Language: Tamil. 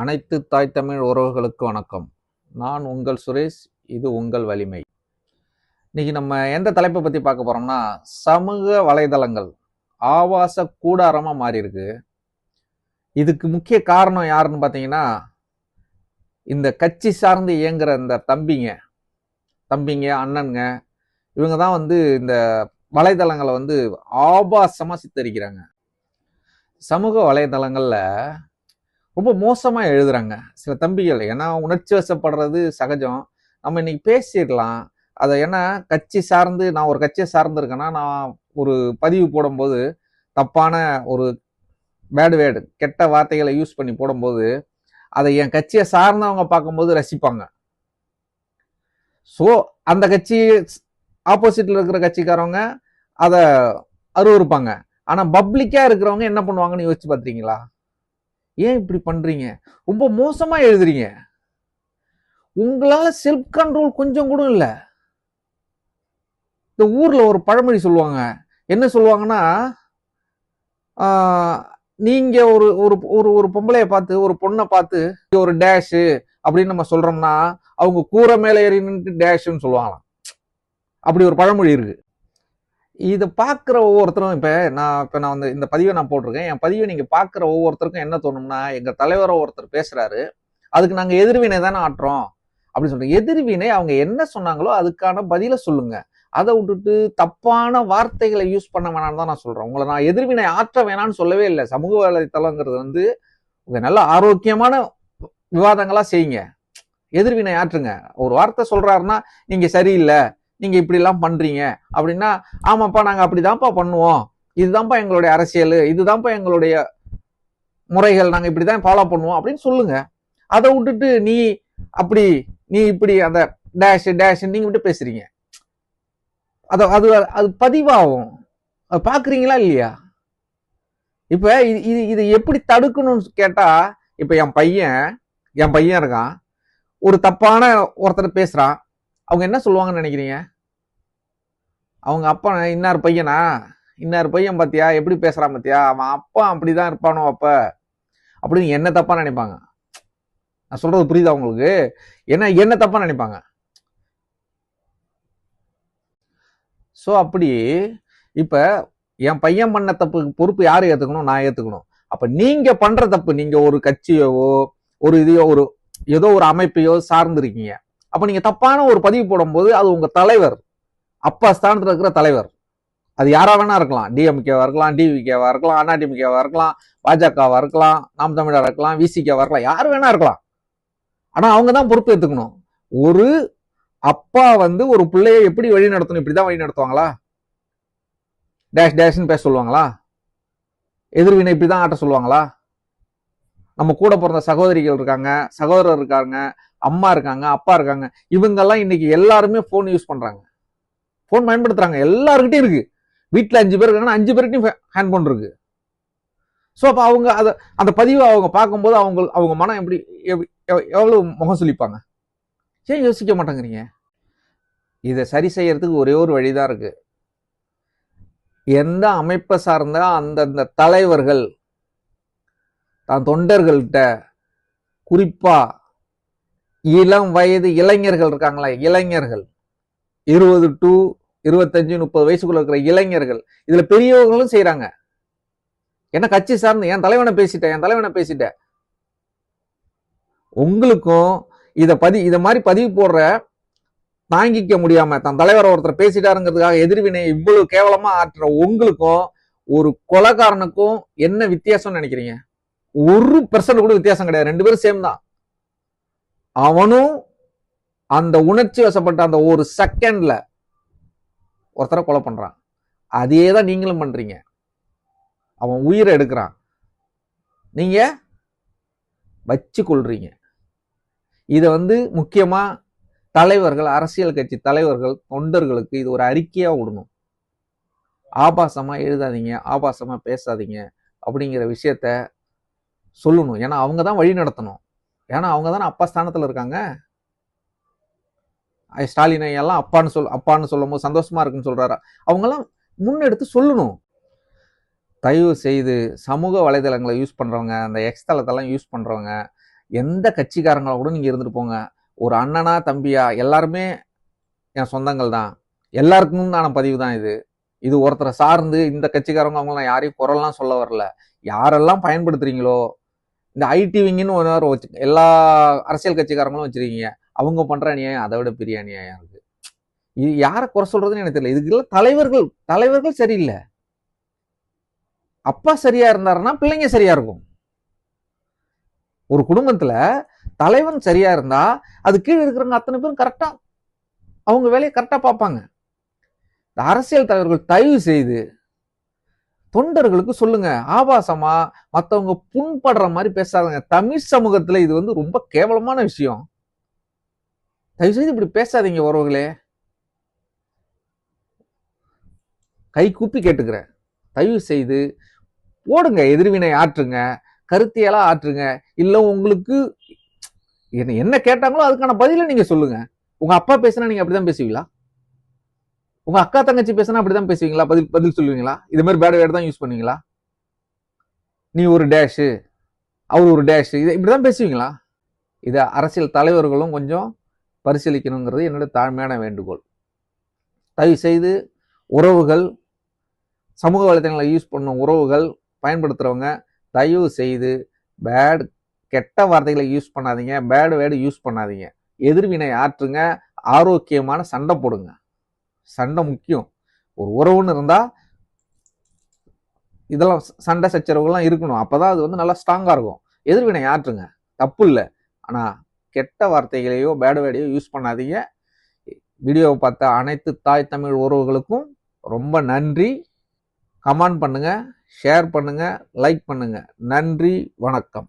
அனைத்து தாய் தமிழ் உறவுகளுக்கு வணக்கம். நான் உங்கள் சுரேஷ் இது உங்கள் வலிமை. இன்னைக்கு நம்ம எந்த தலைப்பை பற்றி பார்க்க போகிறோம்னா சமூக வலைதளங்கள் ஆபாச கூடாரமாக மாறியிருக்கு. இதுக்கு முக்கிய காரணம் யாருன்னு பார்த்தீங்கன்னா இந்த கட்சி சார்ந்து இயங்குற இந்த தம்பிங்க தம்பிங்க அண்ணனுங்க இவங்க தான் வந்து இந்த வலைதளங்களை வந்து ஆபாசமாக சித்தரிக்கிறாங்க. சமூக வலைதளங்களில் ரொம்ப மோசமாக எழுதுகிறாங்க சில தம்பிகள் ஏன்னா உணர்ச்சி வசப்படுறது சகஜம். நம்ம இன்னைக்கு பேசிடலாம். அதை ஏன்னா கட்சி சார்ந்து நான் ஒரு கட்சியை சார்ந்திருக்கேன்னா நான் ஒரு பதிவு போடும்போது தப்பான ஒரு பேடு வேர்டு கெட்ட வார்த்தைகளை யூஸ் பண்ணி போடும்போது அதை என் கட்சியை சார்ந்தவங்க பார்க்கும்போது ரசிப்பாங்க. ஸோ அந்த கட்சி ஆப்போசிட்டில் இருக்கிற கட்சிக்காரவங்க அதை அருவறுப்பாங்க ஆனால் பப்ளிக்காக இருக்கிறவங்க என்ன பண்ணுவாங்கன்னு யோசிச்சு பார்த்தீங்களா ஏன் இப்படி பண்றீங்க? ரொம்ப மோசமா எழுதுறீங்க. உங்களால செல்ஃப் கண்ட்ரோல் கொஞ்சம் கூட இல்லை. இந்த ஊர்ல ஒரு பழமொழி சொல்லுவாங்க. என்ன சொல்லுவாங்கன்னா ஆஹ், நீங்க ஒரு ஒரு ஒரு ஒரு பொம்பளைய பார்த்து ஒரு பொண்ணை பார்த்து ஒரு டேஷு அப்படின்னு நம்ம சொல்றோம்னா அவங்க கூரை மேலே ஏறி நின்று டேஷ்னு சொல்லுவாங்களாம். அப்படி ஒரு பழமொழி இருக்கு. இதை பார்க்குற ஒவ்வொருத்தரும் இப்போ நான் இப்போ நான் வந்து இந்த பதிவை நான் போட்டிருக்கேன். என் பதிவை நீங்கள் பார்க்குற ஒவ்வொருத்தருக்கும் என்ன தோணும்னா எங்கள் தலைவரை ஒருத்தர் பேசுகிறாரு அதுக்கு நாங்கள் எதிர்வினை தானே ஆட்டுறோம். அப்படின்னு சொல்கிறோம் எதிர்வினை அவங்க என்ன சொன்னாங்களோ அதுக்கான பதிலை சொல்லுங்கள் அதை விட்டுட்டு தப்பான வார்த்தைகளை யூஸ் பண்ண வேணாம்னு தான் நான் சொல்கிறேன் உங்களை நான் எதிர்வினை ஆற்ற வேணாம்னு சொல்லவே இல்லை. சமூக வலைத்தளங்கிறது வந்து உங்கள் நல்ல ஆரோக்கியமான விவாதங்களாக செய்யுங்க. எதிர்வினை ஆற்றுங்க. ஒரு வார்த்தை சொல்கிறாருன்னா நீங்கள் சரியில்லை. நீங்கள் இப்படிலாம் பண்ணுறீங்க அப்படின்னா ஆமாப்பா நாங்க அப்படிதான்ப்பா பண்ணுவோம். இதுதான்ப்பா எங்களுடைய அரசியல். இதுதான்ப்பா எங்களுடைய முறைகள். நாங்க இப்படிதான் ஃபாலோ பண்ணுவோம் அப்படின்னு சொல்லுங்க. அதை விட்டுட்டு நீ அப்படி நீ இப்படி அந்த டேஷ் டேஷ் நீங்கள் விட்டு பேசுறீங்க. அதை அது அது பதிவாகும். அது பார்க்குறீங்களா இல்லையா? இப்போ இது இது இது எப்படி தடுக்கணும்னு கேட்டால் இப்போ என் பையன் என் பையன் இருக்கான். ஒரு தப்பான ஒருத்தர் பேசுகிறான் அவங்க என்ன சொல்லுவாங்கன்னு நினைக்கிறீங்க? அவங்க அப்பா இன்னார் பையனா? இன்னார் பையன் பார்த்தியா எப்படி பேசுகிறான் பார்த்தியா அவன் அப்பா அப்படிதான் இருப்பானோ அப்ப? அப்படின்னு என்ன தப்பாக நினைப்பாங்க? நான் சொல்கிறது புரியுதா உங்களுக்கு? என்ன என்ன தப்பாக நினைப்பாங்க? ஸோ அப்படி இப்போ என் பையன் பண்ண தப்புக்கு பொறுப்பு யார் ஏற்றுக்கணும் நான் ஏற்றுக்கணும் அப்போ நீங்கள் பண்ணுற தப்பு நீங்கள் ஒரு கட்சியவோ ஒரு இதையோ ஒரு ஏதோ ஒரு அமைப்பையோ சார்ந்திருக்கீங்க. அப்போ நீங்கள் தப்பான ஒரு பதிவு போடும்போது அது உங்கள் தலைவர். அப்பா ஸ்தானத்தில் இருக்கிற தலைவர். அது யாராக வேணா இருக்கலாம். டிஎம்கேவாக இருக்கலாம் டிவிகேவாக இருக்கலாம் அண்ணா இருக்கலாம் பாஜகவாக இருக்கலாம் நாம் தமிழராக இருக்கலாம் விசிகேவாக இருக்கலாம் யார் வேணா இருக்கலாம். ஆனால் அவங்க தான் பொறுப்பு எடுத்துக்கணும் ஒரு அப்பா வந்து ஒரு பிள்ளைய எப்படி வழி நடத்தணும் இப்படிதான் வழி நடத்துவாங்களா? டேஷ் டேஷ்னு பேச சொல்லுவாங்களா? எதிர்வினை இப்படி தான் ஆட்ட சொல்லுவாங்களா? நம்ம கூட பிறந்த சகோதரிகள் இருக்காங்க சகோதரர் இருக்காங்க அம்மா இருக்காங்க அப்பா இருக்காங்க இவங்கெல்லாம் இன்னைக்கு எல்லாருமே ஃபோன் யூஸ் பண்ணுறாங்க ஃபோன் பயன்படுத்துகிறாங்க எல்லாருக்கிட்டையும் இருக்குது வீட்டில் அஞ்சு பேர் இருக்காங்கன்னா அஞ்சு பேர்கிட்டையும் ஹேண்ட் ஃபோன் இருக்குது ஸோ அப்போ அவங்க அதை அந்த பதிவை அவங்க பார்க்கும்போது அவங்க அவங்க மனம் எப்படி எவ்வளோ முகம் சொல்லிப்பாங்க ஏன் யோசிக்க மாட்டேங்கிறீங்க? இதை சரி செய்யறதுக்கு ஒரே ஒரு வழி தான் இருக்குது எந்த அமைப்பை சார்ந்த அந்தந்த தலைவர்கள் தான் தொண்டர்கள்கிட்ட குறிப்பாக இளம் வயது இளைஞர்கள் இருக்காங்களா இளைஞர்கள். இருபது டு இருபத்தஞ்சு முப்பது வயசுக்குள்ள இருக்கிற இளைஞர்கள். இதுல பெரியவர்களும் செய்யறாங்க என்ன கட்சி சார்ந்து என் தலைவனை பேசிட்டேன் என் தலைவனை பேசிட்டேன். உங்களுக்கும் இத பதி இத மாதிரி பதிவு போடுற தாங்கிக்க முடியாம தன் தலைவர் ஒருத்தர் பேசிட்டாருங்கிறதுக்காக எதிர்வினை இவ்வளவு கேவலமா ஆற்றுற உங்களுக்கும் ஒரு கொலகாரனுக்கும் என்ன வித்தியாசம்னு நினைக்கிறீங்க? ஒரு பெர்சன்ட் கூட வித்தியாசம் கிடையாது. ரெண்டு பேரும் சேம் தான். அவனும் அந்த உணர்ச்சி வசப்பட்ட அந்த ஒரு செகண்ட்ல ஒருத்தரை கொலை பண்ணுறான் அதே தான் நீங்களும் பண்ணுறீங்க அவன் உயிரை எடுக்கிறான். நீங்கள் வச்சு கொள்றீங்க இதை வந்து முக்கியமாக தலைவர்கள் அரசியல் கட்சி தலைவர்கள் தொண்டர்களுக்கு இது ஒரு அறிக்கையாக விடணும். ஆபாசமாக எழுதாதீங்க ஆபாசமாக பேசாதீங்க அப்படிங்கிற விஷயத்த சொல்லணும். ஏன்னா அவங்க தான் வழி நடத்தணும். ஏன்னா அவங்க தானே அப்பா ஸ்தானத்தில் இருக்காங்க. ஸ்டாலின் எல்லாம் அப்பான்னு சொல் அப்பான்னு சொல்லும் போது இருக்குன்னு சொல்கிறாரா அவங்கெல்லாம் முன்னெடுத்து சொல்லணும். தயவு செய்து சமூக வலைதளங்களை யூஸ் பண்ணுறவங்க அந்த எக்ஸ் தளத்தெல்லாம் யூஸ் பண்ணுறவங்க எந்த கட்சிக்காரங்களாக கூட நீங்கள் இருந்துட்டு போங்க. ஒரு அண்ணனா தம்பியா எல்லாருமே என் சொந்தங்கள் தான். எல்லாருக்கும் தான பதிவு தான் இது. இது ஒருத்தரை சார்ந்து இந்த கட்சிக்காரங்க அவங்களாம் யாரையும் குரல்லாம் சொல்ல வரல. யாரெல்லாம் பயன்படுத்துறீங்களோ? இந்த ஐடி விங்குன்னு ஒரு வச்சு எல்லா அரசியல் கட்சிக்காரங்களும் வச்சுருக்கீங்க. அவங்க பண்ற அநியாயம் அதை விட பெரிய அநியாயம் இருக்கு. இது யாரை குறை சொல்றதுன்னு எனக்கு தெரியல. இதுக்கெல்லாம் தலைவர்கள் தலைவர்கள் சரியில்லை. அப்பா சரியா இருந்தாருன்னா பிள்ளைங்க சரியா இருக்கும். ஒரு குடும்பத்துல தலைவன் சரியா இருந்தா அது கீழே இருக்கிறவங்க அத்தனை பேரும் கரெக்டா அவங்க வேலையை கரெக்டா பார்ப்பாங்க. இந்த அரசியல் தலைவர்கள் தயவு செய்து தொண்டர்களுக்கு சொல்லுங்க. ஆபாசமா மத்தவங்க புண்படுற மாதிரி பேசாதுங்க. தமிழ் சமூகத்துல இது வந்து ரொம்ப கேவலமான விஷயம். தயவு செய்து இப்படி பேசாதீங்க உறவுகளே. கை கூப்பி கேட்டுக்கிறேன். தயவு செய்து போடுங்க எதிர்வினை ஆற்றுங்க கருத்தியெல்லாம் ஆற்றுங்க. இல்லை உங்களுக்கு என்ன என்ன கேட்டாங்களோ அதுக்கான பதிலை நீங்கள் சொல்லுங்க. உங்கள் அப்பா பேசினா நீங்கள் அப்படிதான் பேசுவீங்களா? உங்கள் அக்கா தங்கச்சி பேசினா அப்படிதான் பேசுவீங்களா? பதில் பதில் சொல்லுவீங்களா? இது மாதிரி பேட் வேர்டு தான் யூஸ் பண்ணுவீங்களா? நீ ஒரு டேஷு அவர் ஒரு டேஷ் இதை இப்படி தான் பேசுவீங்களா? இதை அரசியல் தலைவர்களும் கொஞ்சம் பரிசீலிக்கணுங்கிறது என்னோட தாழ்மையான வேண்டுகோள். தயவு செய்து உறவுகள் சமூக வலைத்தளங்களை யூஸ் பண்ணும் உறவுகள் பயன்படுத்துகிறவங்க தயவு செய்து பேட் கெட்ட வார்த்தைகளை யூஸ் பண்ணாதீங்க. பேடு வேர்டு யூஸ் பண்ணாதீங்க. எதிர்வினை ஆற்றுங்க. ஆரோக்கியமான சண்டை போடுங்க. சண்டை முக்கியம். ஒரு உறவுன்னு இருந்தால் இதெல்லாம் சண்டை சச்சரவுகள்லாம் இருக்கணும். அப்போ தான் அது வந்து நல்லா ஸ்ட்ராங்காக இருக்கும். எதிர்வினை ஆற்றுங்க. தப்பு இல்லை. ஆனால் கெட்ட வார்த்தைகளையோ பேட் வேர்டையோ யூஸ் பண்ணாதீங்க. வீடியோவை பார்த்த அனைத்து தாய் தமிழ் உறவுகளுக்கும் ரொம்ப நன்றி. கமெண்ட் பண்ணுங்கள் ஷேர் பண்ணுங்கள் லைக் பண்ணுங்க. நன்றி வணக்கம்.